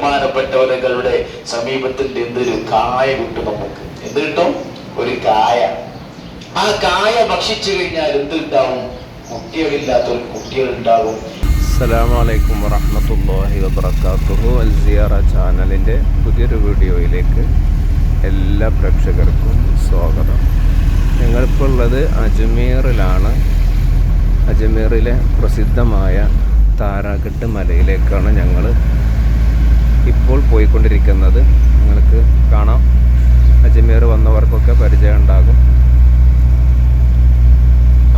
ബഹുമാനപ്പെട്ടവരുടെ സമീപത്തിൽ എന്തൊരു കായ കിട്ടും നമുക്ക്? എന്ത് കിട്ടും? ഒരു കായ. ആ കായ ഭക്ഷിച്ചു കഴിഞ്ഞാൽ എന്തുണ്ടാവും? കുട്ടികളില്ലാത്തൊരു കുട്ടികളുണ്ടാകും. അസ്സലാമു അലൈക്കും വറഹ്മത്തുള്ളാഹി വബറകാതുഹു അൽ സിയാറ ചാനലിന്റെ പുതിയൊരു വീഡിയോയിലേക്ക് എല്ലാ പ്രേക്ഷകർക്കും സ്വാഗതം. ഞങ്ങളിപ്പോൾ ഉള്ളത് അജ്മീറിലാണ്. അജ്മീറിലെ പ്രസിദ്ധമായ താരാഗട്ട് മലയിലേക്കാണ് ഞങ്ങൾ ഇപ്പോൾ പോയിക്കൊണ്ടിരിക്കുന്നത്. നിങ്ങൾക്ക് കാണാം. അജ്മീർ വന്നവർക്കൊക്കെ പരിചയം ഉണ്ടാകും.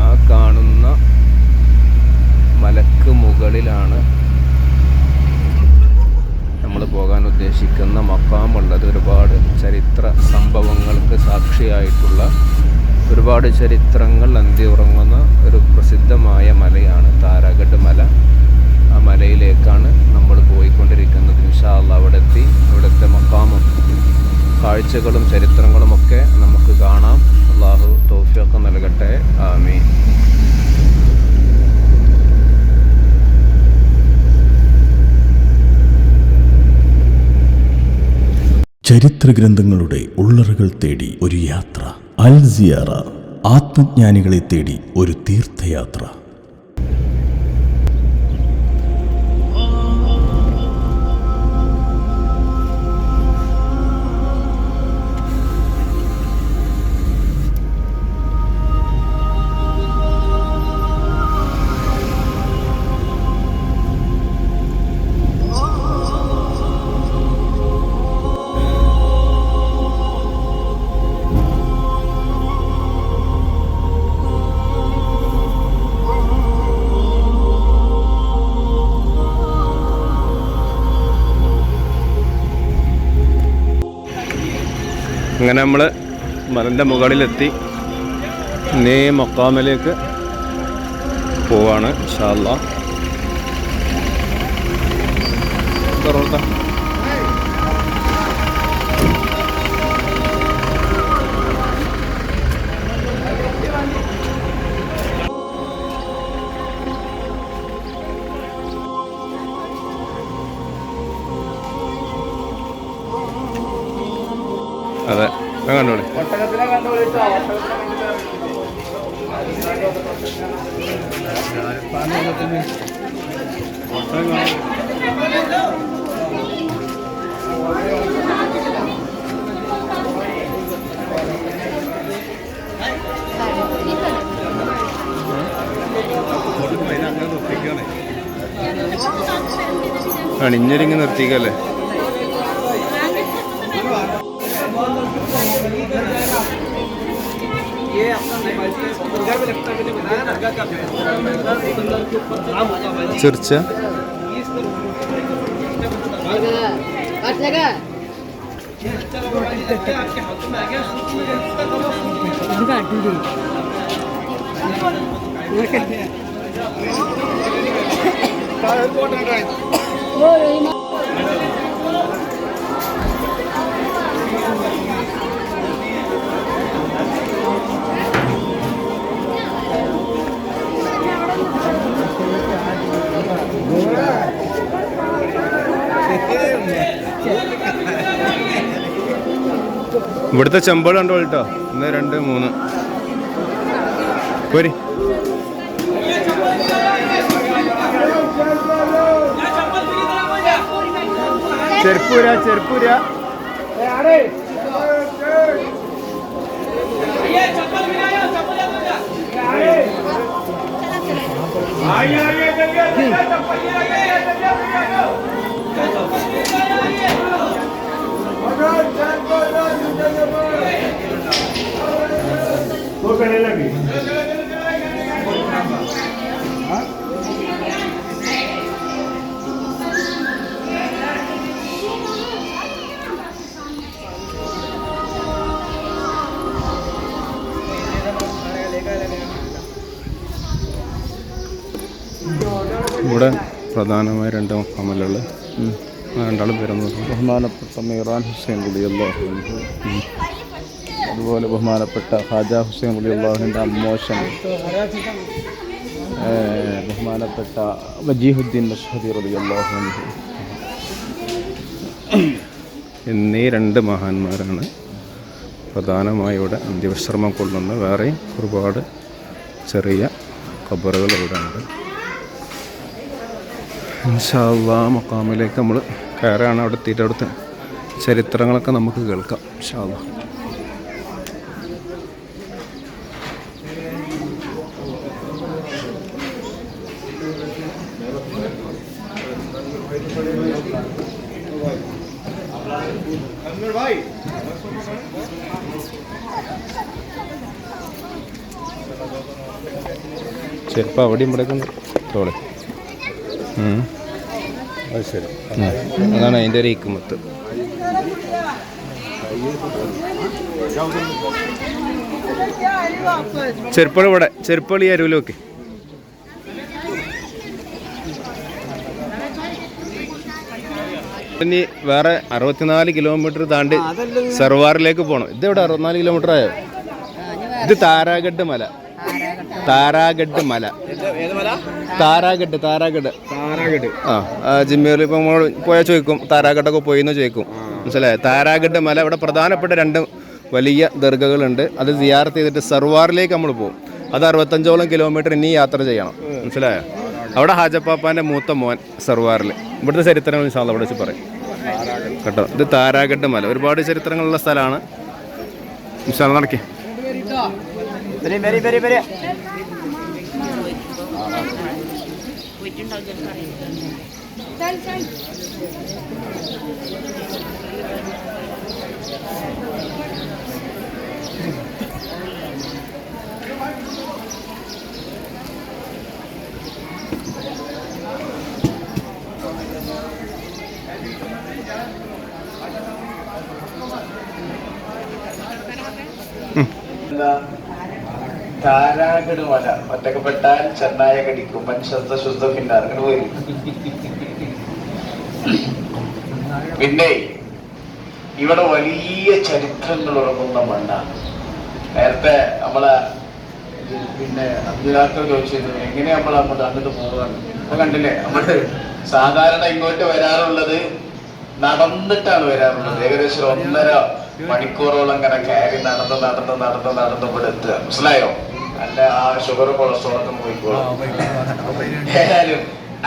ആ കാണുന്ന മലക്ക് മുകളിലാണ് നമ്മൾ പോകാൻ ഉദ്ദേശിക്കുന്ന മക്കാമുള്ളത്. ഒരുപാട് ചരിത്ര സംഭവങ്ങൾക്ക് സാക്ഷിയായിട്ടുള്ള ഒരുപാട് ചരിത്രങ്ങൾ അന്തി ഉറങ്ങുന്ന ഒരു പ്രസിദ്ധമായ മലയാണ് താരാഗഡ് മല. ആ മലയിലേക്കാണ് നമ്മൾ പോയിക്കൊണ്ടിരിക്കുന്നത്. ഇൻഷാല്ല അവിടെ എത്തി അവിടുത്തെ മക്കാമും കാഴ്ചകളും ചരിത്രങ്ങളും ഒക്കെ നമുക്ക് കാണാം. അള്ളാഹു തോഫിയൊക്കെ നൽകട്ടെ. ആമീൻ. ചരിത്ര ഗ്രന്ഥങ്ങളുടെ ഉള്ളറുകൾ തേടി ഒരു യാത്ര. അൽ സിയാറ ആത്മജ്ഞാനികളെ തേടി ഒരു തീർത്ഥയാത്ര. അങ്ങനെ നമ്മൾ മലന്റെ മുകളിലെത്തി നേ മൊക്കാമിലേക്ക് പോവാണ് ഇൻഷാല്ല അതെ. ഞാൻ കണ്ടോളെ. അണിഞ്ഞൊരുങ്ങി നിർത്തിക്കല്ലേ? ये अपना चर्चा वो रही ഇവിടുത്തെ ചെമ്പൾ കണ്ടോ കേട്ടോ? ഒന്ന് രണ്ട് മൂന്ന്. പോരി. ചെരുപ്പൂര ചെരുപ്പൂര. ഇവിടെ പ്രധാനമായ രണ്ട് അമലുകൾ രണ്ടാളും പേരൊന്നും ബഹുമാനപ്പെട്ട മീറാൻ ഹുസൈൻ കുടിയുള്ള അതുപോലെ ബഹുമാനപ്പെട്ട ഹാജ ഹുസൈൻ അള്ളാഹുവിന്റെ അമ്മോശൻ. ബഹുമാനപ്പെട്ട വജീഹുദ്ദീൻ മഷഹദി റളിയല്ലാഹു എന്നീ രണ്ട് മഹാന്മാരാണ് പ്രധാനമായി ഇവിടെ അന്ത്യവിശ്രമം കൊള്ളുന്ന. വേറെയും ഒരുപാട് ചെറിയ ഖബറുകൾ ഇവിടെ ഉണ്ട് ഇൻഷാല്ലാ മക്കാമിലേക്ക് നമ്മൾ കയറാണ്. അവിടെ എത്തിയിട്ട് അവിടുത്തെ ചരിത്രങ്ങളൊക്കെ നമുക്ക് കേൾക്കാം ഇൻഷാല്ല ചിലപ്പോൾ അവിടെ ഇവിടെയൊക്കെ തോളെ അത് ശരി. അതാണ് അതിന്റെ ഒരു ഇക്കുമത്ത് ചെറുപ്പള ഇവിടെ ചെരുപ്പളി അരുവിലൊക്കെ ഇനി വേറെ അറുപത്തിനാല് കിലോമീറ്റർ താണ്ടി സർവാറിലേക്ക് പോകണം ഇത്. ഇവിടെ അറുപത്തിനാല് കിലോമീറ്റർ ആയോ? ഇത് താരാഗഡ് മല. താരാഗഡ് മല. താരാഗഡ് താരാഗഡ്. താരാഗഡ്. ആ ആ, ജിമ്മേറിൽ ഇപ്പോൾ നമ്മൾ പോയാൽ ചോദിക്കും താരാഗഡൊക്കെ പോയിന്ന് ചോദിക്കും. മനസ്സിലായോ? താരാഗഡ് മല ഇവിടെ പ്രധാനപ്പെട്ട രണ്ട് വലിയ ദർഗകളുണ്ട്. അത് സിയാർത്ത് ചെയ്തിട്ട് സർവാറിലേക്ക് നമ്മൾ പോകും അത് അറുപത്തഞ്ചോളം കിലോമീറ്റർ ഇനി യാത്ര ചെയ്യണം. മനസ്സിലായോ? അവിടെ ഹാജപ്പാപ്പാന്റെ മൂത്ത മോൻ സർവാറിൽ ഇവിടുത്തെ ചരിത്രങ്ങൾ ഇൻഷാ അവിടെ വെച്ച് പറയും. കേട്ടോ? ഇത് താരാഗഡ് മല. ഒരുപാട് ചരിത്രങ്ങളുള്ള സ്ഥലമാണ്. ഇൻഷാല്ല നടക്കേ. 1,500 pa rin. Saan, saan? താരാഗഡ് മല ഒറ്റക്കപ്പെട്ടാൽ ചെന്നായ കടിക്കും മനുഷ്യ ശുദ്ധ പിന്നെ അങ്ങനെ പോയി. പിന്നെ ഇവിടെ വലിയ ചരിത്രങ്ങൾ ഉറങ്ങുന്ന മണ്ണാണ്. നേരത്തെ നമ്മളെ പിന്നെ അബ്ദുലാക്കൾ ചോദിച്ചിരുന്നു എങ്ങനെ നമ്മൾ അങ്ങോട്ട് അങ്ങോട്ട് പോകാൻ ഇപ്പൊ കണ്ടില്ലേ നമ്മൾ സാധാരണ ഇങ്ങോട്ട് വരാറുള്ളത് നടന്നിട്ടാണ് വരാറുള്ളത്. ഏകദേശം ഒന്നര മണിക്കൂറോളം ഇങ്ങനെ കയറി നടന്ന് നടന്ന് നടന്ന് നടന്ന് ഇവിടെ എത്തുക മനസ്സിലായോ? അല്ല ആ ഷുഗർ കൊളസ്ട്രോൾ ഒക്കെ പോയിക്കോളും. ഏതായാലും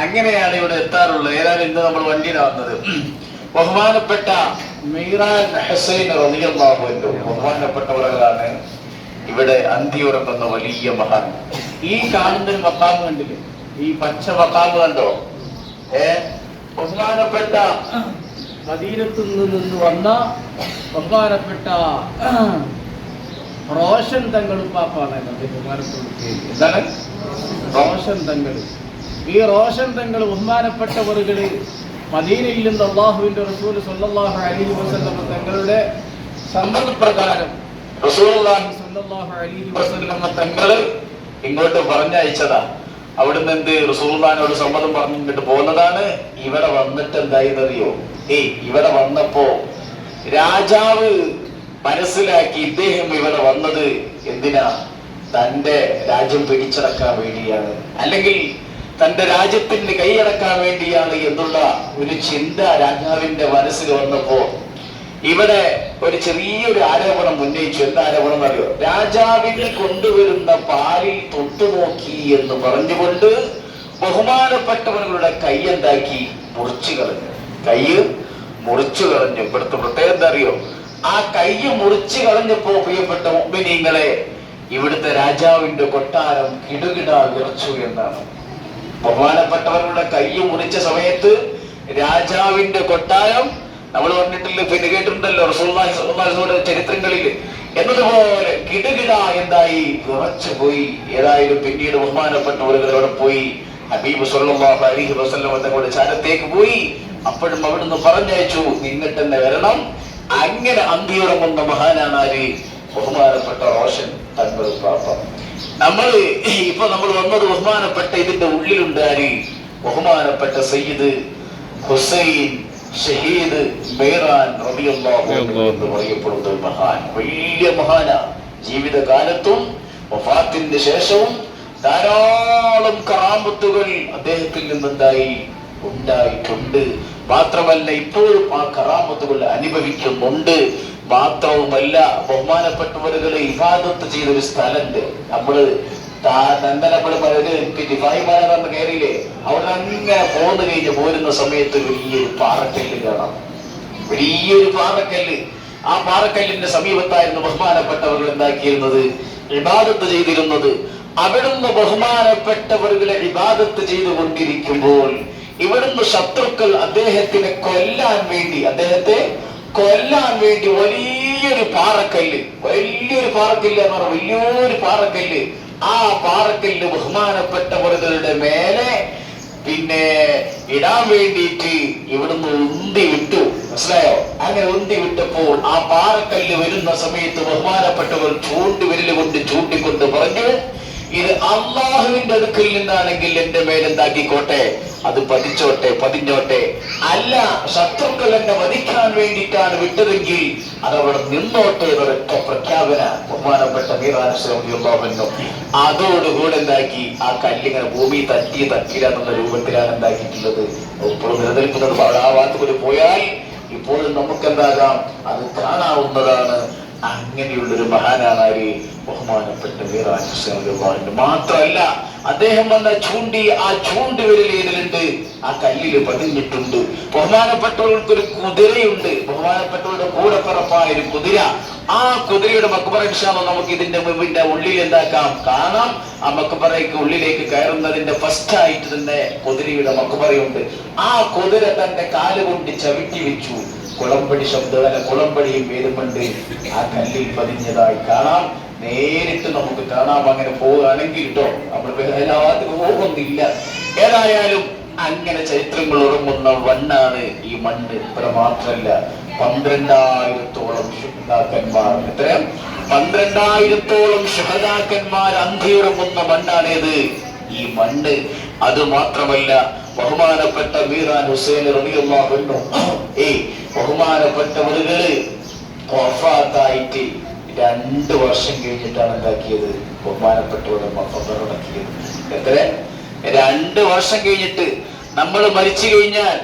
അങ്ങനെയാണ് ഇവിടെ എത്താറുള്ളത്. ഏതായാലും ഇന്ന് നമ്മൾ വണ്ടിയിലാണ് വന്നത്. ബഹുമാനപ്പെട്ട മീറാൻ ഹസൈൻ ബഹുമാനപ്പെട്ടവരാണ് ഇവിടെ അന്തിയുറങ്ങുന്ന വലിയ മഹാൻ. ഈ കാണുന്ന ഒരു മക്കാമ് കണ്ടില്ലേ? ഈ പച്ച മക്കാമ് കണ്ടോ? ഏ? ബഹുമാനപ്പെട്ട മദീനത്തു നിന്ന് വന്ന ബഹുമാനപ്പെട്ട റോഷൻ തങ്ങൾ പാപ്പാണ് ബഹുമാനത്തോട് പേര്. എന്താണ്? റോഷൻ തങ്ങൾ. ഈ റോഷൻ തങ്ങൾ ബഹുമാനപ്പെട്ടവറുകൾ മദീനയിൽ നിന്ന് അള്ളാഹുവിന്റെ റസൂൽ സല്ലല്ലാഹു അലൈഹി വസല്ലം തങ്ങളുടെ സമ്മതപ്രകാരം റസൂലുള്ളാഹി സല്ലല്ലാഹു അലൈഹി വസല്ലം തങ്ങൾ ഇങ്ങോട്ട് പറഞ്ഞയച്ചതാ. അവിടുന്ന് എന്ത്? റസൂലുള്ളാഹിനോട് സമ്മതം പറഞ്ഞിട്ട് പോകുന്നതാണ്. ഇവിടെ വന്നിട്ട് എന്തായെന്നറിയോ ഏയ് ഇവിടെ വന്നപ്പോ രാജാവ് മനസ്സിലാക്കി ഇദ്ദേഹം ഇവിടെ വന്നത് എന്തിനാ? തന്റെ രാജ്യം പിടിച്ചടക്കാൻ വേണ്ടിയാണ്. അല്ലെങ്കിൽ തന്റെ രാജ്യത്തിന്റെ കൈയടക്കാൻ വേണ്ടിയാണ് എന്നുള്ള ഒരു ചിന്ത രാജാവിന്റെ മനസ്സിൽ വന്നപ്പോ ഇവിടെ ഒരു ചെറിയൊരു ആരോപണം ഉന്നയിച്ചു. എന്താ ആരോപണം അറിയോ? രാജാവിന് കൊണ്ടുവരുന്ന പാലിൽ തൊട്ടുനോക്കി എന്ന് പറഞ്ഞുകൊണ്ട് ബഹുമാനപ്പെട്ടവരുടെ കൈ എന്താക്കി? മുറിച്ചു കളഞ്ഞു. കൈ മുറിച്ചു കളഞ്ഞു. ഇവിടുത്തെ പ്രത്യേകത അറിയോ? ആ കൈ മുറിച്ച് കളഞ്ഞപ്പോ പ്രിയപ്പെട്ട മുമ്പിനീങ്ങളെ ഇവിടുത്തെ രാജാവിന്റെ കൊട്ടാരം കിടുകിട വിറച്ചു എന്നാണ്. ബഹുമാനപ്പെട്ടവരുടെ കൈ മുറിച്ച സമയത്ത് രാജാവിന്റെ കൊട്ടാരം നമ്മൾ പറഞ്ഞിട്ടില്ല പിന്നെ കേട്ടിട്ടുണ്ടല്ലോ വസല്ലം ചരിത്രങ്ങളിൽ എന്നതുപോലെ കിടുകിട എന്തായി? വിറച്ചു പോയി. ഏതായാലും പിന്നീട് ബഹുമാനപ്പെട്ടവർ അവിടെ പോയി. ഹബീബ് സല്ലല്ലാഹു അലൈഹി വസല്ലം തങ്ങളുടെ ചാരത്തേക്ക് പോയി. അപ്പോഴും അവിടുന്ന് പറഞ്ഞയച്ചു നിന്നിട്ട് തന്നെ വരണം. അങ്ങനെ അന്തിയുറങ്ങുന്ന മഹാനാണ് ആര് ബഹുമാനപ്പെട്ട റോഷൻ തങ്ങൾ പാപ്പ നമ്മൾ ഇപ്പൊ നമ്മൾ വന്നത് ബഹുമാനപ്പെട്ട ഇതിന്റെ ഉള്ളിലുണ്ട് ആര്? ബഹുമാനപ്പെട്ട സയ്യിദ് ഹുസൈൻ ഷഹീദ് ബേറാൻ എന്ന് പറയപ്പെടുന്ന മഹാൻ. വലിയ മഹാന. ജീവിതകാലത്തും വഫാത്തിന്റെ ശേഷവും ധാരാളം കറാമത്തുകൾ അദ്ദേഹത്തിൽ നിന്നുണ്ടായി ഉണ്ടായിട്ടുണ്ട്. മാത്രമല്ല ഇപ്പോഴും ആ കറാമത്തുകൾ അനുഭവിക്കുന്നുണ്ട്. മാത്രവുമല്ല ബഹുമാനപ്പെട്ടവരുകളെ ഇബാദത്ത് ചെയ്തൊരു സ്ഥലമുണ്ട്. നമ്മൾ തന്നെ നമ്മൾ പിന്നെ ഭായിമാരെ പറഞ്ഞ കയറിയില്ലേ അവിടെ അങ്ങനെ പോന്നു കഴിഞ്ഞ് പോരുന്ന സമയത്ത് വലിയൊരു പാറക്കല്ല് കാണാം. വലിയൊരു പാറക്കല്ല്. ആ പാറക്കല്ലിന്റെ സമീപത്തായിരുന്നു ബഹുമാനപ്പെട്ടവർ എന്താക്കിയിരുന്നത് ഇബാദത്ത് ചെയ്തിരുന്നത്. അവിടുന്ന് ബഹുമാനപ്പെട്ടവരുകളെ ഇബാദത്ത് ചെയ്തുകൊണ്ടിരിക്കുമ്പോൾ ഇവിടുന്ന് ശത്രുക്കൾ അദ്ദേഹത്തിനെ കൊല്ലാൻ വേണ്ടി അദ്ദേഹത്തെ കൊല്ലാൻ വേണ്ടി വലിയൊരു പാറക്കല്ല് വലിയൊരു പാറക്കല്ല് എന്ന് പറഞ്ഞ വലിയൊരു പാറക്കല്ല്. ആ പാറക്കല്ല് ബഹുമാനപ്പെട്ടവരുടെ മേലെ പിന്നെ ഇടാൻ വേണ്ടിയിട്ട് ഇവിടുന്ന് ഉന്തി വിട്ടു മനസ്സിലായോ? അങ്ങനെ ഉന്തി വിട്ടപ്പോൾ ആ പാറക്കല്ല് വരുന്ന സമയത്ത് ബഹുമാനപ്പെട്ടവർ ചൂണ്ടുവിരൽ കൊണ്ട് ചൂണ്ടിക്കൊണ്ട് പറഞ്ഞു ഇത് അള്ളാഹുവിന്റെ അടുക്കിൽ നിന്നാണെങ്കിൽ എന്റെ മേലെന്താക്കിക്കോട്ടെ? അത് പതിച്ചോട്ടെ പതിഞ്ഞോട്ടെ. അല്ല ശത്രുക്കൾ എന്നെ വധിക്കാൻ വേണ്ടിയിട്ടാണ് വിട്ടതെങ്കിൽ അതവിടെ നിന്നോട്ടെ എന്നൊരൊറ്റ പ്രഖ്യാപന ബഹുമാനപ്പെട്ട മീറാനുസരമുള്ളവനും അതോടുകൂടെ എന്താക്കി? ആ കല്ലിങ്ങനെ ഭൂമി തട്ടി തട്ടില്ല രൂപത്തിലാണ് എന്താക്കിയിട്ടുള്ളത്. ഇപ്പോഴും നിലനിൽക്കുന്നത് ആ ഭാഗത്ത് പോയാൽ ഇപ്പോഴും നമുക്ക് എന്താകാം അത് കാണാവുന്നതാണ്. അങ്ങനെയുള്ളൊരു മഹാനാണ് ആര് ബഹുമാനപ്പെട്ട വീറാനുണ്ട് മാത്രമല്ല അദ്ദേഹം വന്ന ചൂണ്ടി ആ ചൂണ്ടി വിരലേതിലുണ്ട് ആ കല്ലിൽ പതിഞ്ഞിട്ടുണ്ട്. ബഹുമാനപ്പെട്ടവർക്ക് ഒരു കുതിരയുണ്ട്. ബഹുമാനപ്പെട്ടവരുടെ കൂടെ പിറപ്പായ ഒരു കുതിര. ആ കുതിരയുടെ മക്കുപറക്ഷാമം നമുക്ക് ഇതിന്റെ മുമ്പിന്റെ ഉള്ളിൽ എന്താക്കാം? കാണാം. ആ മക്കുപറയ്ക്ക് ഉള്ളിലേക്ക് കയറുന്നതിന്റെ ഫസ്റ്റ് ആയിട്ട് തന്നെ കുതിരയുടെ മക്കുപറയുണ്ട് ആ കുതിര തന്റെ കാലുകൊണ്ട് ചവിട്ടി വെച്ചു. കുളമ്പടി ശബ്ദങ്ങളെ കുളമ്പടിയും വേദമുണ്ട് ആ കല്ലിൽ പതിഞ്ഞതായി കാണാം. നേരിട്ട് നമുക്ക് കാണാം. അങ്ങനെ പോവുകയാണെങ്കിൽ കേട്ടോ നമ്മൾ എല്ലാത്തിനും പോകുന്നില്ല. ഏതായാലും അങ്ങനെ ചരിത്രങ്ങൾ ഉറങ്ങുന്ന വണ്ണാണ് ഈ മണ്ണ്. ഇത്ര മാത്രല്ല പന്ത്രണ്ടായിരത്തോളം ശുഹതാക്കന്മാർ എത്ര പന്ത്രണ്ടായിരത്തോളം ശുഹതാക്കന്മാർ അന്തിയുറങ്ങുന്ന മണ്ണാണേത് ഈ മണ്ണ്. അത് മാത്രമല്ല ബഹുമാനപ്പെട്ട മീറാൻ ഹുസൈൻ റബിയുള്ള ഏയ് ബഹുമാനപ്പെട്ടവരുകൾ വഫാത്തായിട്ട് രണ്ട് വർഷം കഴിഞ്ഞിട്ടാണ് എന്താക്കിയത്? ബഹുമാനപ്പെട്ടവരുടെ മഫറടക്കിയത് എത്ര? രണ്ട് വർഷം കഴിഞ്ഞിട്ട് നമ്മൾ മരിച്ചു കഴിഞ്ഞാൽ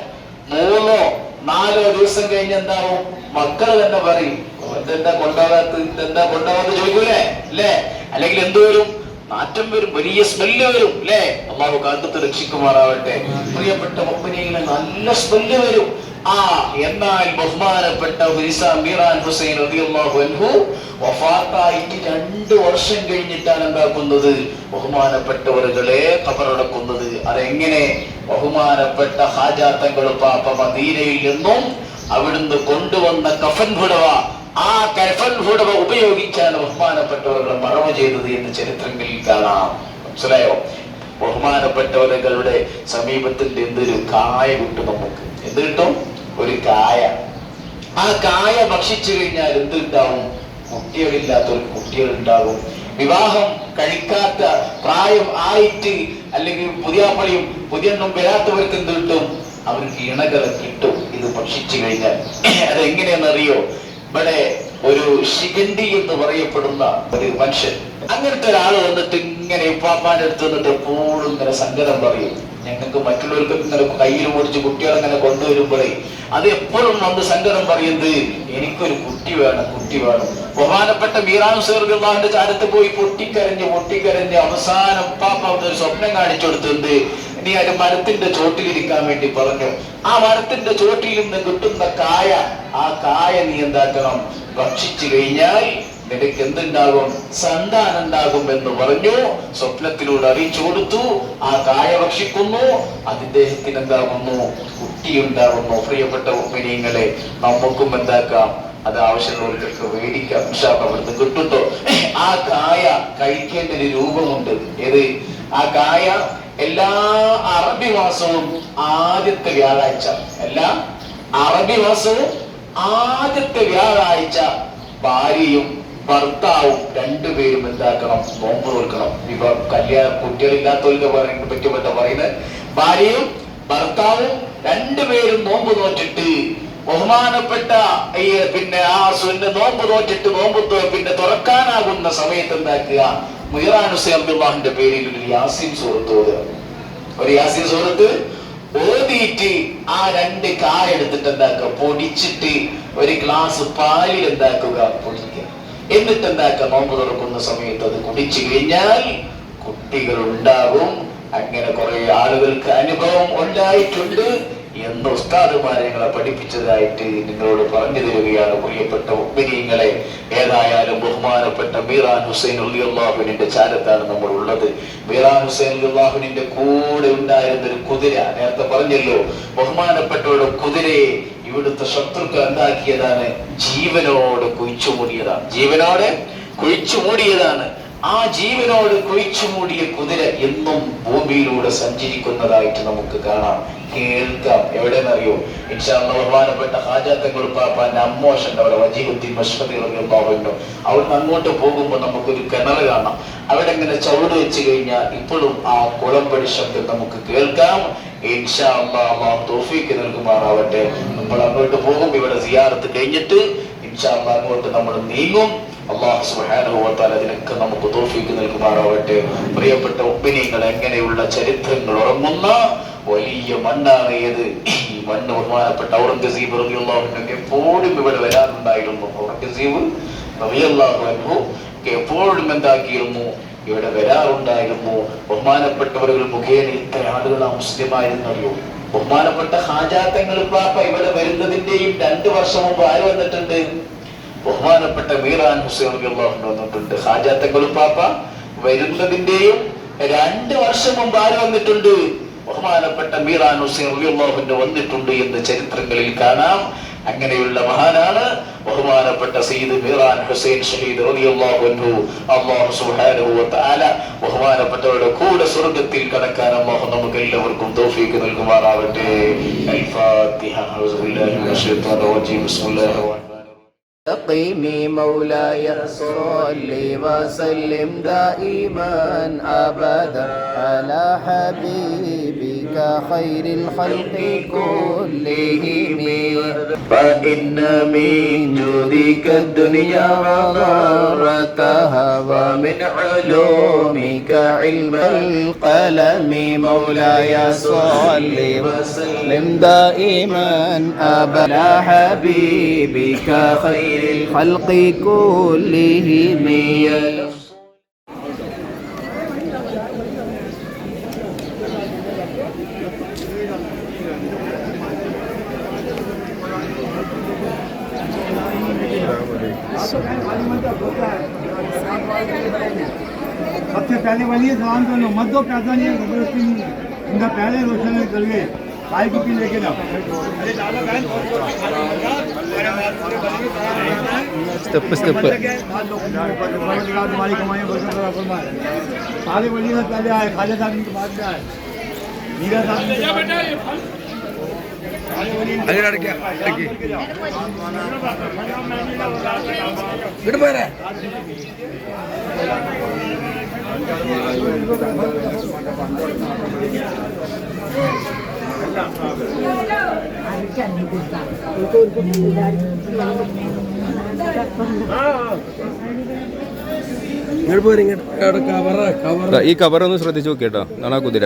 മൂന്നോ നാലോ ദിവസം കഴിഞ്ഞ് എന്താവും? മക്കൾ തന്നെ പറയും ഇതെന്താ കൊണ്ടാകാത്ത ഇതെന്താ കൊണ്ടാകാത്ത ചോദിക്കൂലേ? അല്ലേ? അല്ലെങ്കിൽ എന്ത് വരും? വരും വലിയ സ്മെല്ല് വരും അല്ലേ? അള്ളാഹു കാന്തത്ത് രക്ഷിക്കുമാറാവട്ടെ. പ്രിയപ്പെട്ട മൊപ്പനെ നല്ല സ്മെല്ല് വരും. ആ എന്നാൽ ബഹുമാനപ്പെട്ട മീറാൻ ഹുസൈൻ അൻഹു വഫാത്തായിട്ട് രണ്ട് വർഷം കഴിഞ്ഞിട്ടാണ് എന്താക്കുന്നത്? ബഹുമാനപ്പെട്ടവരുകളെ കബറടക്കുന്നത്. അതെങ്ങനെ? ബഹുമാനപ്പെട്ട ഹാജാത്തങ്ങൾ പാപ്പ മദീനയിൽ നിന്നും അവിടുന്ന് കൊണ്ടുവന്ന കഫൻ ഭുടവ ആ കഫൻ ഭുടവ ഉപയോഗിച്ചാണ് ബഹുമാനപ്പെട്ടവരുടെ മറവ് ചെയ്തത് എന്ന് ചരിത്രങ്ങളിൽ കാണാം. മനസ്സിലായോ? ബഹുമാനപ്പെട്ടവരുടെ സമീപത്തിന്റെ എന്തൊരു കായ കിട്ടും നമുക്ക്. എന്ത് കിട്ടും? ഒരു കായ. ആ കായ ഭക്ഷിച്ചു കഴിഞ്ഞാൽ എന്തുണ്ടാവും? കുട്ടികളില്ലാത്തൊരു ഉണ്ടാകും വിവാഹം കഴിക്കാത്ത പ്രായം ആയിട്ട് അല്ലെങ്കിൽ പുതിയ പണിയും പുതിയൊന്നും വരാത്തവർക്ക് എന്ത് കിട്ടും? അവർക്ക് ഇണകളെ കിട്ടും. ഇത് ഭക്ഷിച്ചു കഴിഞ്ഞാൽ. അതെങ്ങനെയാണെന്നറിയോ? ഇവിടെ ഒരു ശിഖണ്ഡി എന്ന് പറയപ്പെടുന്ന ഒരു മനുഷ്യൻ. അങ്ങനത്തെ ഒരാൾ വന്നിട്ട് ഇങ്ങനെ ഉപ്പാപ്പാന്റെ അടുത്ത് വന്നിട്ട് എപ്പോഴും ഇങ്ങനെ സങ്കടം പറയും. ഞങ്ങൾക്ക് മറ്റുള്ളവർക്ക് ഇങ്ങനെ കയ്യിൽ ഓടിച്ച് കുട്ടികളെ ഇങ്ങനെ കൊണ്ടുവരുമ്പോഴേ അത് എപ്പോഴും നമ്മുടെ സങ്കടം പറയുന്നത് എനിക്കൊരു കുട്ടി വേണം കുട്ടി വേണം. ബഹുമാനപ്പെട്ട മീറാം സേർഗുള്ളാഹിന്റെ ചാരത്ത് പോയി പൊട്ടിക്കരഞ്ഞ് പൊട്ടിക്കരഞ്ഞ് അവസാനം പാപ്പ ഒരു സ്വപ്നം കാണിച്ചു കൊടുത്തുണ്ട് നീ ഒരു മരത്തിന്റെ ചോട്ടിലിരിക്കാൻ വേണ്ടി പറഞ്ഞു. ആ മരത്തിന്റെ ചോട്ടിൽ നിന്ന് കിട്ടുന്ന കായ ആ കായ നീ എന്താക്കണം? ഭക്ഷിച്ചു കഴിഞ്ഞാൽ നിനക്ക് എന്തുണ്ടാകും? സന്താനം ഉണ്ടാകും എന്ന് പറഞ്ഞു സ്വപ്നത്തിലൂടെ അറിയിച്ചു കൊടുത്തു ആ കായ ഭക്ഷിക്കുന്നു അതിദ്ദേഹത്തിന് എന്താകുന്നു കുട്ടിയുണ്ടാകുന്നു. പ്രിയപ്പെട്ട ഉപ്പനീങ്ങളെ നമുക്കും എന്താക്കാം? അത് ആവശ്യമുള്ളവർക്കൊക്കെ മേടിക്കാം അവിടുന്ന് കിട്ടുട്ടോ ആ കായ കഴിക്കേണ്ട ഒരു രൂപമുണ്ട്. ഏത്? ആ കായ എല്ലാ അറബി മാസവും ആദ്യത്തെ വ്യാഴാഴ്ച. എല്ലാ അറബി മാസവും ആദ്യത്തെ വ്യാഴാഴ്ച ഭാര്യയും ഭർത്താവും രണ്ടുപേരും എന്താക്കണം? നോമ്പ് നോക്കണം ഇപ്പൊ കല്യാണ കുട്ടികളില്ലാത്തവർക്ക് പറയുന്നത് പറ്റുപെട്ട പറയുന്നത്. ഭാര്യയും ഭർത്താവും രണ്ടുപേരും നോമ്പ് നോറ്റിട്ട് ബഹുമാനപ്പെട്ട ഈ പിന്നെ ആ സുന്റെ നോമ്പ് നോറ്റിട്ട് നോമ്പ് പിന്നെ തുറക്കാനാകുന്ന സമയത്ത് എന്താക്കുക? മുഹറാൻ ഹുസൈൻ അബ്ദുല്ലാഹിന്റെ പേരിൽ ഒരു യാസിൻ സുഹൃത്ത് ഒരു യാസിൻ സുഹൃത്ത് ഓതിയിട്ട് ആ രണ്ട് കായ എടുത്തിട്ട് എന്താക്കുക? പൊടിച്ചിട്ട് ഒരു ഗ്ലാസ് പാലിൽ എന്താക്കുക? പൊടിക്കുക. എന്നിട്ട് എന്താക്കുക നോമ്പ് തുറക്കുന്ന സമയത്ത് അത് കുടിച്ചു കഴിഞ്ഞാൽ കുട്ടികൾ ഉണ്ടാകും അങ്ങനെ കുറെ ആളുകൾക്ക് അനുഭവം ഉണ്ടായിട്ടുണ്ട് എന്ന് ഉസ്താദുമാരെ നിങ്ങളെ പഠിപ്പിച്ചതായിട്ട് നിങ്ങളോട് പറഞ്ഞു തരികയാണ് പ്രിയപ്പെട്ട ഉപ്പിനിയങ്ങളെ ഏതായാലും ബഹുമാനപ്പെട്ട മീറാൻ ഹുസൈൻ ഉള്ളിയുള്ളാഹുവിന്റെ ചാരത്താണ് നമ്മൾ ഉള്ളത്. മീറാൻ ഹുസൈൻ ഉള്ളിയുള്ളാഹുവിന്റെ കൂടെ ഉണ്ടായിരുന്ന ഒരു കുതിര നേരത്തെ പറഞ്ഞല്ലോ ബഹുമാനപ്പെട്ടവരുടെ കുതിരയെ ഇവിടുത്തെ ശത്രുക്കൾ എന്താക്കിയതാണ്? ജീവനോട് കുഴിച്ചു മൂടിയതാണ് ജീവനോട് കുഴിച്ചു മൂടിയതാണ് ആ ജീവനോട് കുഴിച്ചു മൂടിയ കുതിര എന്നും ഭൂമിയിലൂടെ സഞ്ചരിക്കുന്നതായിട്ട് നമുക്ക് കാണാം. കേൾക്കാം. എവിടെന്നറിയോ ബഹുമാനപ്പെട്ട ഹാജാത്തങ്ങൾ പാപ്പാന്റെ അമ്മോഷന്റെ അവിടെ വജീബുദ്ദീൻ മഷ്ഹദി റളിയല്ലാഹു അവിടുന്ന് അങ്ങോട്ട് പോകുമ്പോൾ നമുക്കൊരു കിണർ കാണാം. അവിടെ ഇങ്ങനെ ചവിട് വെച്ച് കഴിഞ്ഞാൽ ഇപ്പോഴും ആ കുളമ്പടി ശബ്ദം നമുക്ക് കേൾക്കാം. തൗഫീക്ക് നൽകുമാറാവട്ടെ. നമ്മൾ അങ്ങോട്ട് പോകും. ഇവിടെ സിയാറത്ത് കഴിഞ്ഞിട്ട് ഇൻഷാ അല്ലാഹ് അങ്ങോട്ട് നമ്മൾ നീങ്ങും. അള്ളാഹു തആല അതിനൊക്കെ നമുക്ക് തൗഫീക്ക് നൽകുമാറാവട്ടെ. പ്രിയപ്പെട്ട ഒപ്പിനിയങ്ങൾ എങ്ങനെയുള്ള ചരിത്രങ്ങൾ ഉറങ്ങുന്ന വലിയ മണ്ണാണ് ഏത്? ഈ മണ്ണ് ബഹുമാനപ്പെട്ട ഔറംഗസീബ് റബിയുള്ളാഹുവിനൊക്കെ എപ്പോഴും ഇവിടെ വരാറുണ്ടായിരുന്നു. ഔറംഗസീബ് റബിയുള്ളാഹു എപ്പോഴും എന്താക്കിയിരുന്നു? ഇവിടെ വരാറുണ്ടായിരുന്നു. ബഹുമാനപ്പെട്ടവരുകൾ മുഖേന ഇത്ര ആളുകൾ ആ മുസ്ലിമായിരുന്നല്ലോ ബഹുമാനപ്പെട്ട ഹാജാത്തങ്ങൾ പാപ്പ ഇവിടെ വരുന്നതിന്റെയും രണ്ട് വർഷം മുമ്പ് ആര് വന്നിട്ടുണ്ട്? ബഹുമാനപ്പെട്ട മീറാൻ മുസ്ലിം വന്നിട്ടുണ്ട്. ഹാജാത്തങ്ങളും പാപ്പ വരുന്നതിന്റെയും രണ്ട് വർഷം മുമ്പ് ആര് വന്നിട്ടുണ്ട്? ബഹുമാനപ്പെട്ട മീറാൻ ഹുസൈൻ വന്നിട്ടുണ്ട് എന്ന് ചരിത്രങ്ങളിൽ കാണാം. അങ്ങനെയുള്ള മഹാനാണ് ബഹുമാനപ്പെട്ട സയ്യിദ് മീറാൻ ഹുസൈൻ ഷഹീദ് റളിയല്ലാഹു അൻഹു അല്ലാഹു സുബ്ഹാനഹു വ തആല ബഹുമാനപ്പെട്ടവരുടെ കൂടെ സ്വർഗ്ഗത്തിൽ കടക്കാൻ അല്ലാഹു നമുക്ക് എല്ലാവർക്കും തൗഫീക്ക് നൽകുമാറാവട്ടെ അൽ ഫാത്തിഹ അഊസു ബില്ലാഹി മിനശ് ശൈത്വാനിർ റജീം ബിസ്മില്ലാഹിർ റഹ്മാനിർ റഹീം استقم مولاي صل وسلم دائما ابدا على حبيبك خير الخلق كلهم. فإن من جودك الدنيا وضرتها ومن علومك علم القلم. مولاي صل وسلم دائما على حبيبك خير الخلق كلهم. سب سے پہلے والی سلام کر لو مت دو پیسہ نہیں ہے گزرتی نہیں ان کا پہلے روشن کر گئے بھائی کو پی لے کے جاؤ سارے ولی سے پہلے آئے خالد صاحب کے بعد میں آئے میرا صاحب അതിനടക്കാം ഇങ്ങോട്ട്. പോരെ ഈ കവർ ഒന്ന് ശ്രദ്ധിച്ചു നോക്കിട്ടോ നാണാ കുതിര.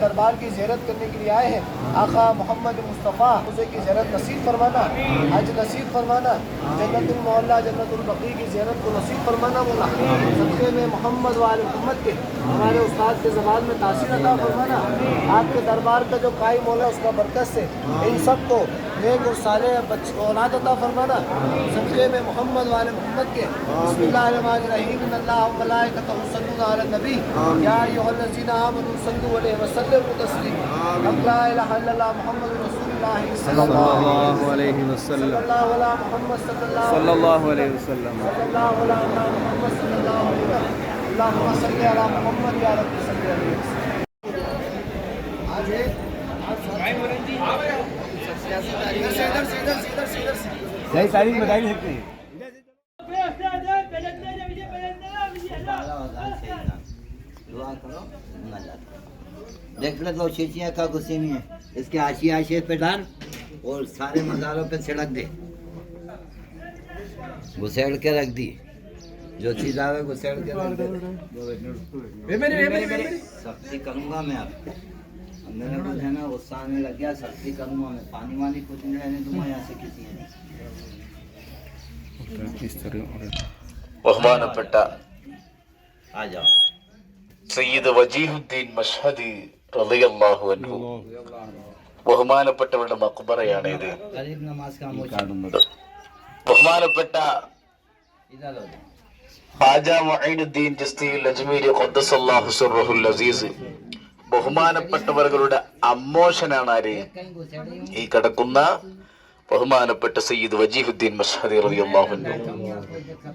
دربار کی زیارت کرنے کے لیے آئے ہیں۔ آقا محمد مصطفیٰ، اسے کی زیارت نصیب فرمانا، حج نصیب فرمانا، جنت المولہ جنت البقی کی زیارت کو نصیب فرمانا مولا صدقے میں محمد وال محمد کے ہمارے استاد کے زبان میں تاثیر عطا فرمانا۔ آپ کے دربار کا جو قائم مولا اس کا برکت سے ان سب کو نیک اور صالح بچ اولاد عطا فرمانا. صدقے میں محمد والے محمد کے. بسم اللہ الرحمن الرحیم. ان اللہ و ملائکتہ صلون علی النبی. یا ایھا الذین آمنوا صلوا علیہ وسلم تسلیما لا الہ الا اللہ محمد رسول اللہ صلی اللہ علیہ وسلم. صلی اللہ علی محمد صلی اللہ علیہ وسلم. صلی اللہ علی محمد صلی اللہ علیہ وسلم. اللهم صل علی محمد یا رب صلی اللہ علیہ وسلم. جی، صحیح تاریخ بتا نہیں سکتے دعا کرو دیکھ لو شیشیاں کا غصے میں ہے اس کے آشی آشے پہ ڈال اور سارے مزاروں پہ سڑک دے۔ گھسیڑ کے رکھ دی۔ جو چیز آئے گھسیڑ کے رکھ دے۔ سختی کروں گا میں آپ۔ आवे घुसेड़ के रख दे सख्ती करूँगा मैं अब अब मेरे को है ना गुस्सा आने लग गया सख्ती करूँगा मैं पानी वानी कुछ नहीं रहने दूंगा यहाँ से किसी ने ബഹുമാനപ്പെട്ട आ जाओ സയ്യിദ് വജീഹുദ്ദീൻ മഷ്ഹദി റളിയല്ലാഹു അൻഹു ബഹുമാനപ്പെട്ടവരുടെ മക്ബറയാണ് ഇത് करीब नमाज का मोशन ബഹുമാനപ്പെട്ട इधर हो जाओ ഹാജ മൊയ്നുദ്ദീൻ ജസ്തിയിൽ അജ്മീരി ഖദ്ദസല്ലാഹു സിർറഹുൽ അസീസ് ബഹുമാനപ്പെട്ടവരുടെ അമ്മോശനാണ് ആര്? ഈ കിടക്കുന്ന ബഹുമാനപ്പെട്ട സയ്യിദ് വജീഹുദ്ദീൻ മഷാദി അൻഹു.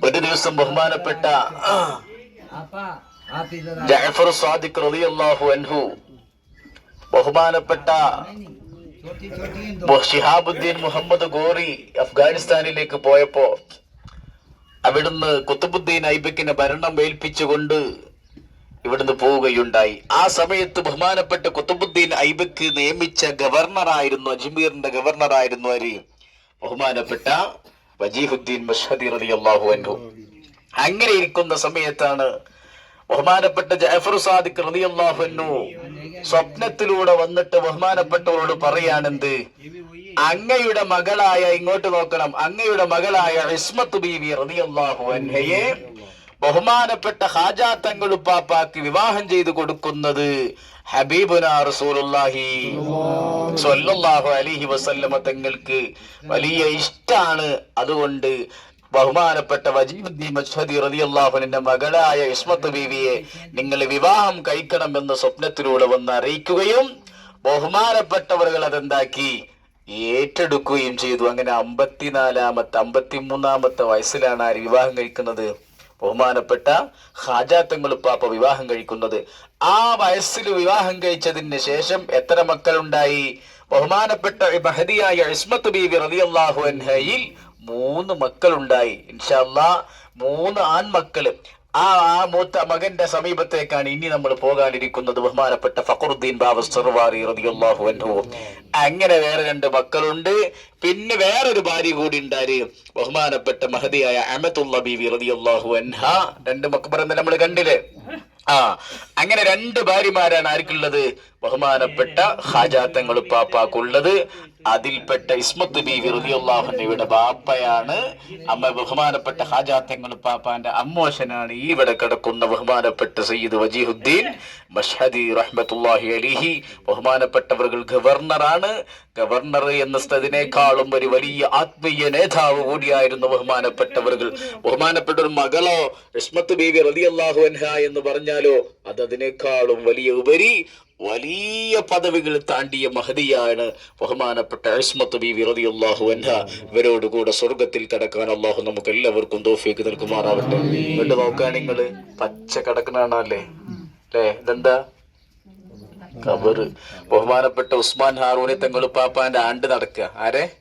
ഒരു ദിവസം ബഹുമാനപ്പെട്ട ജഅഫർ സാദിഖ് റളിയല്ലാഹു അൻഹു ബഹുമാനപ്പെട്ട ഷിഹാബുദ്ദീൻ മുഹമ്മദ് ഗോറി അഫ്ഗാനിസ്ഥാനിലേക്ക് പോയപ്പോ അവിടുന്ന് കുത്തുബുദ്ദീൻ ഐബക്കിനെ ഭരണം ഏൽപ്പിച്ചുകൊണ്ട് ഇവിടുന്ന് പോവുകയുണ്ടായി. ആ സമയത്ത് ബഹുമാനപ്പെട്ട കുത്തുബുദ്ദീൻ ഐബക്ക് നിയമിച്ച ഗവർണറായിരുന്നു അജ്മീറിന്റെ ഗവർണറായിരുന്നു അരി ബഹുമാനപ്പെട്ട വജീഹുദ്ദീൻ മഷദി അലി അള്ളാഹു അൻഹു. അങ്ങനെ ഇരിക്കുന്ന സമയത്താണ് ബഹുമാനപ്പെട്ട ജഫർ സാദിഖ് റളിയല്ലാഹു അൻഹു സ്വപ്നത്തിലൂടെ വന്നിട്ട് ബഹുമാനപ്പെട്ടവരോട് പറയാണെന്ത് അങ്ങയുടെ മകളായ ഇങ്ങോട്ട് നോക്കണം അങ്ങയുടെ മകളായ ഇസ്മത്ത് ബീവി റളിയല്ലാഹു അൻഹയെ ബഹുമാനപ്പെട്ട ഹാജാ തങ്ങളുപ്പാപ്പാക്ക് വിവാഹം ചെയ്തു കൊടുക്കുന്നത് ഹബീബുന റസൂലുള്ളാഹി സ്വല്ലല്ലാഹു അലൈഹി വസല്ലമ തങ്ങൾക്ക് വലിയ ഇഷ്ടാണ്. അതുകൊണ്ട് ബഹുമാനപ്പെട്ട വജീബുദ്ദീൻ മസ്ഹദി മകളായ ഇസ്മത്ത് ബീവിയെ നിങ്ങൾ വിവാഹം കഴിക്കണം എന്ന സ്വപ്നത്തിലൂടെ വന്ന് അറിയിക്കുകയും ബഹുമാനപ്പെട്ടവர்கள் അതെന്താക്കി? ഏറ്റെടുക്കുകയും ചെയ്തു. അങ്ങനെ അമ്പത്തിനാലാമത്തെ അമ്പത്തിമൂന്നാമത്തെ വയസ്സിലാണ് ആര് വിവാഹം കഴിക്കുന്നത്? ബഹുമാനപ്പെട്ട ഹാജാത്തങ്ങളുപ്പാപ്പ പാപ്പ വിവാഹം കഴിക്കുന്നത്. ആ വയസ്സിൽ വിവാഹം കഴിച്ചതിന് ശേഷം എത്ര മക്കളുണ്ടായി? ബഹുമാനപ്പെട്ട മഹതിയായ ഇസ്മത്ത് ബീവി റളിയല്ലാഹു അൻഹയിൽ മൂന്ന് മക്കളുണ്ടായി. ഇൻഷല്ല മൂന്ന് ആൺമക്കൾ. ആ ആ മൂത്ത മകന്റെ സമീപത്തേക്കാണ് ഇനി നമ്മൾ പോകാനിരിക്കുന്നത്. ബഹുമാനപ്പെട്ട ഫഖറുദ്ദീൻ ബാബ സർവാറി റളിയല്ലാഹു അൻഹു. അങ്ങനെ വേറെ രണ്ട് മക്കളുണ്ട്. പിന്നെ വേറൊരു ഭാര്യ കൂടി ഉണ്ടാര് ബഹുമാനപ്പെട്ട മഹതിയായ അമത്തുള്ള ബീവി റളിയല്ലാഹു അൻഹ. രണ്ട് മക്ബറന്ന് നമ്മൾ കണ്ടില്ലേ? ആ അങ്ങനെ രണ്ട് ഭാര്യമാരാണ് ആർക്കുള്ളത്? ബഹുമാനപ്പെട്ട ഹാജാത്തങ്ങൾ പാപ്പാക്കുള്ളത് അതിൽപ്പെട്ട ഇസ്മത്ത് ബി വിറുദിയുള്ളാഹുനയുടെ ബാപ്പയാണ്. അമ്മ ബഹുമാനപ്പെട്ട ഹാജാത്തങ്ങൾ പാപ്പാന്റെ അമ്മോശനാണ് ഈ ഇവിടെ കിടക്കുന്ന ബഹുമാനപ്പെട്ട സയ്യിദ് വജീഹുദ്ദീൻ മഷ്ഹദി റഹ്മത്തുല്ലാഹി അലിഹി. ബഹുമാനപ്പെട്ടവർ ഗവർണറാണ്. ഗവർണർ എന്ന സ്ഥതിനേക്കാളും ഒരു വലിയ ആത്മീയ നേതാവ് കൂടിയായിരുന്നു ബഹുമാനപ്പെട്ടവർ ബഹുമാനപ്പെട്ട ഒരു മകളോ ഇസ്മത്ത് ബീവി റളിയല്ലാഹു അൻഹ എന്ന് പറഞ്ഞാലോ അത് അതിനേക്കാളും വലിയ ഉപരി വലിയ പദവികൾ താണ്ടിയ മഹതിയാണ് ബഹുമാനപ്പെട്ട ഇസ്മത്ത് ബി വിറതി അൻഹ. എന്ന ഇവരോടുകൂടെ സ്വർഗത്തിൽ കടക്കാൻ അള്ളാഹു നമുക്ക് എല്ലാവർക്കും തോഫിക്ക് നിൽക്കുമാറാവട്ടെ ഇങ്ങോട്ട് നോക്കാൻ നിങ്ങൾ. പച്ച കിടക്കണാണല്ലേ? അല്ലേ? ഇതെന്താ? കബറ്. ബഹുമാനപ്പെട്ട ഉസ്മാൻ ഹാറൂനി തങ്ങൾ പാപ്പാന്റെ ആണ്ട് നടക്കുക. ആരെ?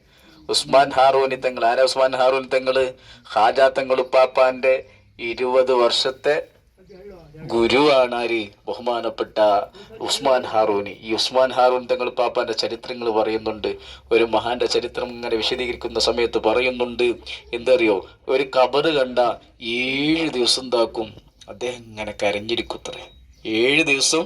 ഉസ്മാൻ ഹാറൂനി തങ്ങൾ ആരെ ഉസ്മാൻ ഹാറൂനി തങ്ങൾ? ഹാജാ തങ്ങൾ പാപ്പാന്റെ ഇരുപത് വർഷത്തെ ഗുരുവാണ് ആര് ബഹുമാനപ്പെട്ട ഉസ്മാൻ ഹാറൂനി. ഈ ഉസ്മാൻ ഹാറൂൻ തങ്ങൾ പാപ്പാന്റെ ചരിത്രങ്ങൾ പറയുന്നുണ്ട്. ഒരു മഹാന്റെ ചരിത്രം ഇങ്ങനെ വിശദീകരിക്കുന്ന സമയത്ത് പറയുന്നുണ്ട്. എന്തറിയോ? ഒരു കബറ് കണ്ട ഏഴ് ദിവസം താക്കും അദ്ദേഹം ഇങ്ങനെ കരഞ്ഞിരിക്കുത്രേ ഏഴ് ദിവസം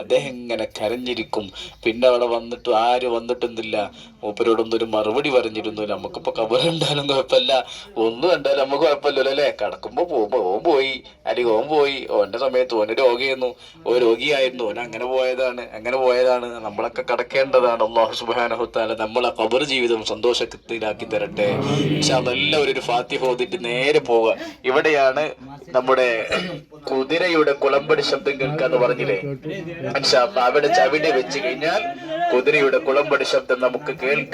അദ്ദേഹം ഇങ്ങനെ കരഞ്ഞിരിക്കും. പിന്നെ അവിടെ വന്നിട്ട് ആര് വന്നിട്ടൊന്നുമില്ല മൂപ്പരോടൊന്നും ഒരു മറുപടി പറഞ്ഞിരുന്നു. നമുക്കിപ്പോ കബറുണ്ടാലും കുഴപ്പമില്ല. ഒന്നും ഉണ്ടായാലും നമുക്ക് കുഴപ്പമില്ലല്ലോ അല്ലേ? കിടക്കുമ്പോ പോകുമ്പോ ഓൻ പോയി. അല്ലെങ്കിൽ ഓൻ പോയി. ഓന്റെ സമയത്ത് ഓന് രോഗിയായിരുന്നു. ഓ രോഗിയായിരുന്നു. ഓൻ അങ്ങനെ പോയതാണ്. അങ്ങനെ പോയതാണ്. നമ്മളൊക്കെ കടക്കേണ്ടതാണ്. അള്ളാഹു സുബാനഹുത്താല നമ്മളെ കബർ ജീവിതം സന്തോഷത്തിലാക്കി തരട്ടെ. പക്ഷെ അതെല്ലാം ഒരു ഫാത്തിഹ ഓതിട്ട് നേരെ പോവുക. ഇവിടെയാണ് നമ്മുടെ കുതിരയുടെ കുളമ്പടി ശബ്ദം കേൾക്കാന്ന് പറഞ്ഞില്ലേ? അവിടെ ചവിടി വെച്ച് കഴിഞ്ഞാൽ കുതിരയുടെ കുളമ്പടി ശബ്ദം നമുക്ക് കേൾക്കാം. el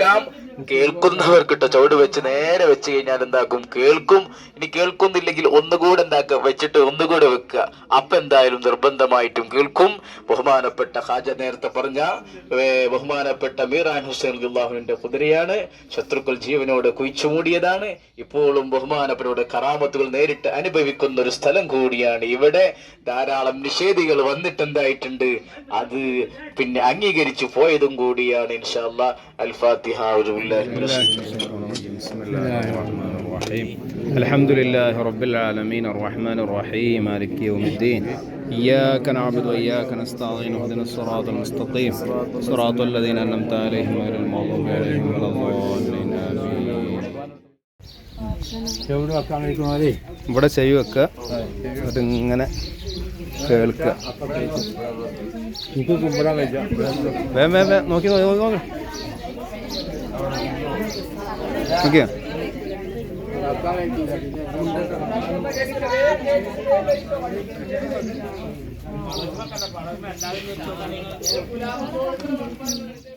കേൾക്കുന്നവർക്കിട്ട് ചുവട് വെച്ച് നേരെ വെച്ച് കഴിഞ്ഞാൽ എന്താക്കും? കേൾക്കും. ഇനി കേൾക്കുന്നില്ലെങ്കിൽ ഒന്നുകൂടെ എന്താക്കുക? വെച്ചിട്ട് ഒന്നുകൂടെ വെക്കുക. അപ്പൊ എന്തായാലും നിർബന്ധമായിട്ടും കേൾക്കും. ബഹുമാനപ്പെട്ട ഹാജ നേരത്തെ പറഞ്ഞ ബഹുമാനപ്പെട്ട മീറാൻ ഹുസൈൻ അള്ളാഹുവിന്റെ കുതിരയാണ്. ശത്രുക്കൾ ജീവനോട് കുഴിച്ചു മൂടിയതാണ്. ഇപ്പോഴും ബഹുമാനപ്പെട്ടവരുടെ കറാമത്തുകൾ നേരിട്ട് അനുഭവിക്കുന്ന ഒരു സ്ഥലം കൂടിയാണ് ഇവിടെ. ധാരാളം നിഷേധികൾ വന്നിട്ട് എന്തായിട്ടുണ്ട് അത് പിന്നെ അംഗീകരിച്ചു പോയതും കൂടിയാണ് ഇൻഷാല്ല അൽ ഫാത്തിഹ بسم الله الرحمن الرحيم الحمد لله رب العالمين الرحمن الرحيم مالك يوم الدين إياك نعبد وإياك نستعين اهدنا الصراط المستقيم صراط الذين أنعمت عليهم غير المغضوب عليهم ولا الضالين آمين എവിടെ വെക്കാൻ കഴിക്കണേ ഇവിടെ ചെവി വെക്കുക എന്നിട്ട് ഇങ്ങനെ കേൾക്കുക എനിക്ക് കുമ്പിടാൻ കഴിച്ചാ വേം വേം വേം നോക്കി നോക്കി നോക്കി ٹھیک ہے Gracias.